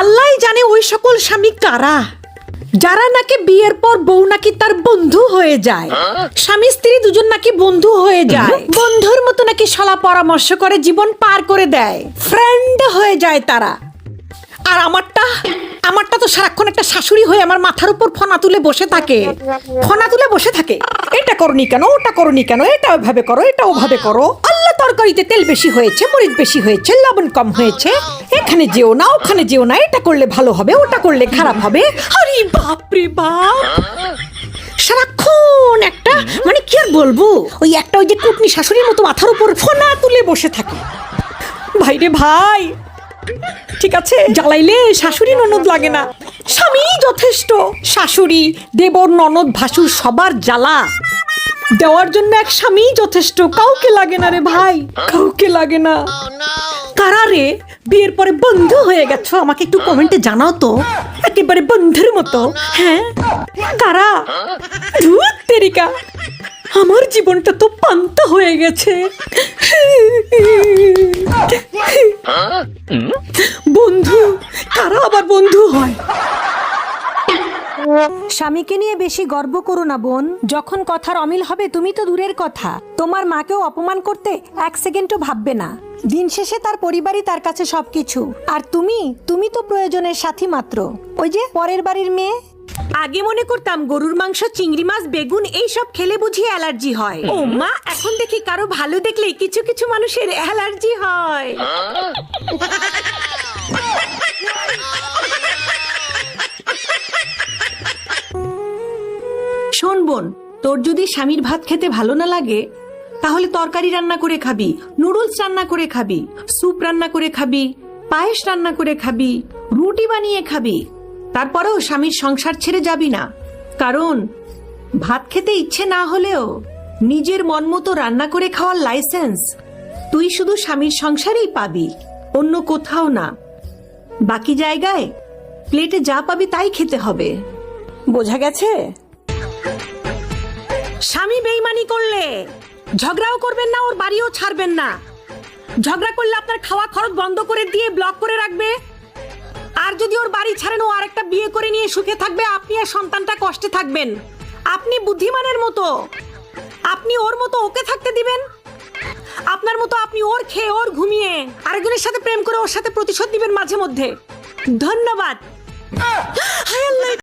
আল্লাহ জানে ওই সকল স্বামী কারা। যারা নাকি বিয়ের পর বউ নাকি তার বন্ধু হয়ে যায়। স্বামী স্ত্রী দুজন নাকি বন্ধু হয়ে যায়। বন্ধুর মতো নাকি সলা পরামর্শ করে জীবন পার করে দেয়। ফ্রেন্ড হয়ে যায় তারা। আর আমারটা আমারটা তো সারাক্ষণ একটা শাশুড়ি হয়ে আমার মাথার উপর ফনা তুলে বসে থাকে। ফনা তুলে বসে থাকে। এটা করনি কেন ওটা করনি কেন এটা ওভাবে করো এটা ওভাবে করো। তরকারিতে তেল বেশি হয়েছে, মরিচ বেশি হয়েছে, লবণ কম হয়েছে। এখানে যেও না, ওখানে যেও না, এটা করলে ভালো হবে, ওটা করলে খারাপ হবে। আরে বাপ রে বাপ! সারাক্ষণ একটা মানে কি আর বলব? ওই একটা ওই যে কুটনি শাশুড়ির মতো মাথার উপর ফনা তুলে বসে থাকে। ভাই রে ভাই! ঠিক আছে, জ্বালাইলে শাশুড়ি ননদ লাগে না। স্বামী যথেষ্ট। শাশুড়ি, দেবর, ননদ, ভাসুর সবার জ্বালা। দেওয়ার জন্য এক স্বামী যথেষ্ট কাউকে লাগে না রে ভাই কাউকে লাগে না। কারা রে? বিয়ের পরে বন্ধু হয়ে গেছো আমাকে একটু কমেন্টে জানাও তো। একেবারে বন্ধুর মতো হ্যাঁ? কারা? ধুত তেরিকা। আমার জীবনটা তো পান্তা হয়ে গেছে। বন্ধু কারা আবার বন্ধু হয়? স্বামীকে নিয়ে বেশি গর্ব করো না বোন। যখন কথার অমিল হবে তুমি তো দূরের কথা। তোমার মাকেও অপমান করতে এক সেকেন্ডও ভাববে না। দিন শেষে তার পরিবারই তার কাছে সবকিছু। আর তুমি তুমি তো প্রয়োজনের সাথী মাত্র। ওই যে পরের বাড়ির মেয়ে। আগে মনে করতাম গরুর মাংস চিংড়ি মাছ বেগুন এইসব খেলে বুঝি অ্যালার্জি হয়। ও মা। এখন দেখি কারও ভালো দেখলে কিছু কিছু মানুষের অ্যালার্জি হয়? শোন বোন? তোর যদি স্বামীর ভাত খেতে ভালো না লাগে, তাহলে তরকারি রান্না করে খাবি, নুডলস রান্না করে খাবি, স্যুপ রান্না করে খাবি, পায়েস রান্না করে খাবি, রুটি বানিয়ে খাবি। তারপরেও স্বামীর সংসার ছেড়ে যাবি না। কারণ, ভাত খেতে ইচ্ছে না হলেও নিজের মন মতো রান্না করে খাওয়ার লাইসেন্স তুই শুধু স্বামীর সংসারেই পাবি, অন্য কোথাও না। বাকি জায়গায়, প্লেটে যা পাবি তাই খেতে হবে। বোঝা গেছে? স্বামী বেইমানি করলে ঝগড়াও করবেন না ওর বাড়িও ছাড়বেন না। ঝগড়া করলে আপনার খাওয়া খরচ বন্ধ করে দিয়ে ব্লক করে রাখবে। আর যদি ওর বাড়ি ছাড়েন ও আরেকটা বিয়ে করে নিয়ে সুখে থাকবে আপনি আর সন্তানটা কষ্টে থাকবেন। আপনি বুদ্ধিমানের মতো। আপনি ওর মতো ওকে থাকতে দিবেন। আপনার মতো আপনি ওর খেয়ে ওর ঘুমিয়ে আরেকজনের সাথে প্রেম করে ওর সাথে প্রতিশোধ দিবেন মাঝে মধ্যে। ধন্যবাদ।